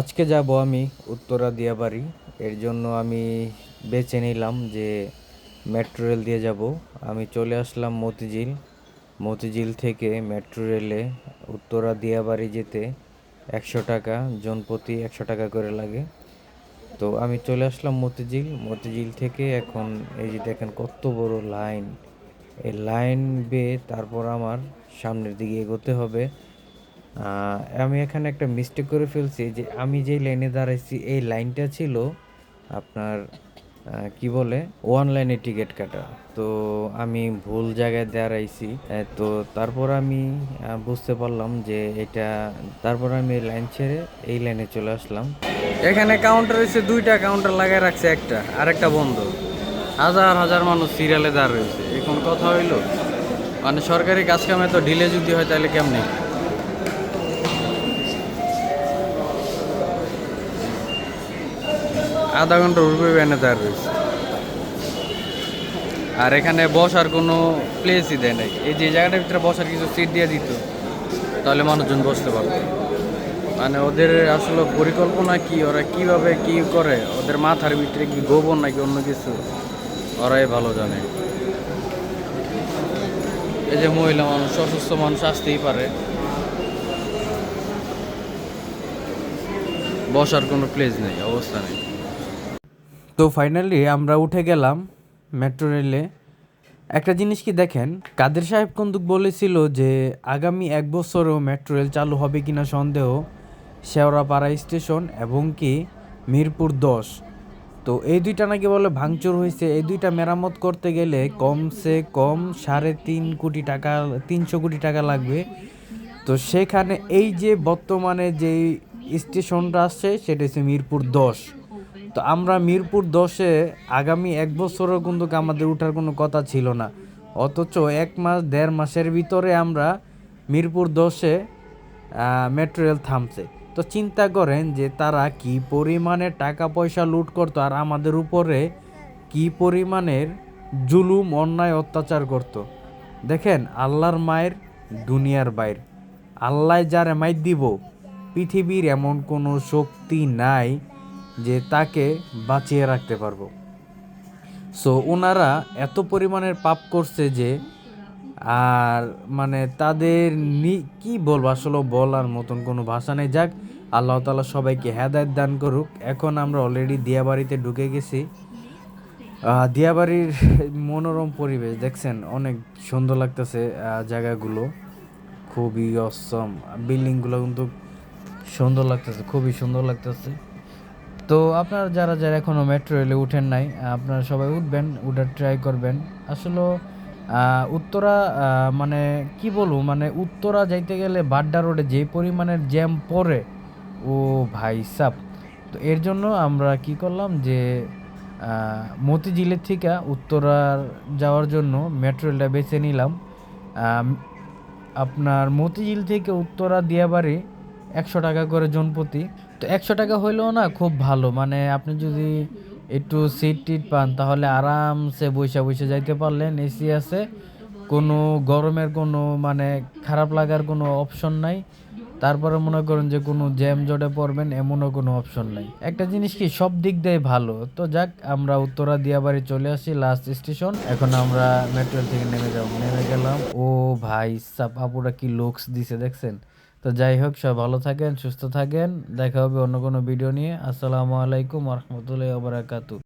আজকে যাব আমি উত্তরা দিয়াবাড়ি। এর জন্য আমি বেছে নিলাম যে মেট্রো রেল দিয়ে যাব। আমি চলে আসলাম মতিঝিল। মতিঝিল থেকে মেট্রো রেলে উত্তরা দিয়াবাড়ি যেতে একশো টাকা, জনপ্রতি একশো টাকা করে লাগে। তো আমি চলে আসলাম মতিঝিল। মতিঝিল থেকে এখন এই যে দেখেন কত বড় লাইন। এই লাইন বেয়ে তারপর আমার সামনের দিকে এগোতে হবে। আমি এখানে একটা মিস্টেক করে ফেলছি যে আমি যেই লাইনে দাঁড়াইছি, এই লাইনটা ছিল আপনার কি বলে ওয়ান লাইনে টিকিট কাটা। তো আমি ভুল জায়গায় দাঁড়াইছি তো তারপর আমি বুঝতে পারলাম যে এটা, তারপর আমি লাইন ছেড়ে এই লাইনে চলে আসলাম। এখানে কাউন্টার হয়েছে দুইটা কাউন্টার লাগাই রাখছে, একটা আর একটা বন্ধ। হাজার হাজার মানুষ সিরিয়ালে দাঁড় রয়েছে। এখন কথা হইল মানে সরকারি কাজ কামে তো ঢিলে যদি হয় তাহলে কেমনি? আধা ঘণ্টা উপরে ভ্যানে দাঁড় রয়েছে। আর এখানে বসার কোনো প্লেসই দেয় নাই। এই যে জায়গাটার ভিতরে বসার কিছু সিট দিয়ে দিত, তাহলে মানুষজন বসতে পারতো। মানে ওদের আসলে পরিকল্পনা কি? ওরা কীভাবে কি করে? ওদের মাথার ভিতরে কি গোবর নাকি অন্য কিছু? ওরাই ভালো জানে। এই যে মহিলা মানুষ, অসুস্থ মানুষ আসতেই পারে। বসার কোনো প্লেস নেই, অবস্থা নেই। তো ফাইনালি আমরা উঠে গেলাম মেট্রো রেলে একটা জিনিস কি দেখেন, কাদের সাহেব কন্দুক বলেছিল যে আগামী এক বছরও মেট্রো রেল চালু হবে কিনা সন্দেহ, শেওড়াপাড়া স্টেশন এবং কি মিরপুর দশ। তো এই দুইটা নাকি বলে ভাঙচুর হয়েছে, এই দুইটা মেরামত করতে গেলে কমসে কম সাড়ে তিন কোটি টাকা, তিনশো কোটি টাকা লাগবে। তো সেখানে এই যে বর্তমানে যেই স্টেশনটা আসছে, সেটা হচ্ছে মিরপুর দশ। তো আমরা মিরপুর দশে আগামী এক বছরও কিন্তু আমাদের ওঠার কোনো কথা ছিল না। অথচ এক মাস, দেড় মাসের ভিতরে আমরা মিরপুর দশে মেট্রো থামছে। তো চিন্তা করেন যে তারা কি পরিমাণে টাকা পয়সা লুট করতো আর আমাদের উপরে কি পরিমাণের জুলুম, অন্যায়, অত্যাচার করত। দেখেন, আল্লাহর মায়ের দুনিয়ার বাইর। আল্লাহ যারে মাই দিব, পৃথিবীর এমন কোনো শক্তি নাই যে তাকে বাঁচিয়ে রাখতে পারব। সো ওনারা এত পরিমাণের পাপ করছে যে, আর মানে তাদের নি, কি বলব? আসলে বলার মতন কোনো ভাষা নেই। যাক, আল্লাহ তালা সবাইকে হেদায়ত দান করুক। এখন আমরা অলরেডি দিয়াবাড়িতে ঢুকে গেছি। দিয়াবাড়ির মনোরম পরিবেশ, দেখছেন? অনেক সুন্দর লাগতেছে জায়গাগুলো। খুবই অসম বিল্ডিংগুলো কিন্তু সুন্দর লাগতেছে, খুবই সুন্দর লাগতেছে। তো আপনারা যারা যারা এখনও মেট্রো রেলে উঠেন নাই আপনারা সবাই উঠবেন, উঠার ট্রাই করবেন। আসলে উত্তরা মানে কি বলব মানে উত্তরা যাইতে গেলে বাড্ডা রোডে যে পরিমাণের জ্যাম পড়ে, ও ভাই সাপ তো এর জন্য আমরা কি করলাম যে মতিঝিলের থেকে উত্তরার যাওয়ার জন্য মেট্রো রেলটা বেছে নিলাম। আপনার মতিঝিল থেকে উত্তরা দিয়াবাড়ি একশো টাকা করে জনপ্রতি তো একশো টাকা হইলেও না খুব ভালো। মানে আপনি যদি একটু সিট টিট পান, তাহলে আরামসে বসে বসে যাইতে পারলেন এসি আছে। কোনো গরমের কোনো মানে খারাপ লাগার কোনো অপশন নাই। তারপরে মনে করেন যে কোনো জ্যাম জটে পড়বেন, এমনও কোনো অপশন নাই। একটা জিনিস কি, সব দিক দিয়ে ভালো। তো যাক, আমরা উত্তরা দিয়াবাড়ি চলে আসি লাস্ট স্টেশন এখন আমরা মেট্রো থেকে নেমে যাব। নেমে গেলাম। ও ভাই, সাপ, আপুরা কি লুকস দিছে দেখছেন? তো যাই হোক সব ভালো থাকেন, সুস্থ থাকেন। দেখা হবে অন্য কোনো ভিডিও নিয়ে। আসসালামু আলাইকুম রহমতুল্লাহ বারাকাতু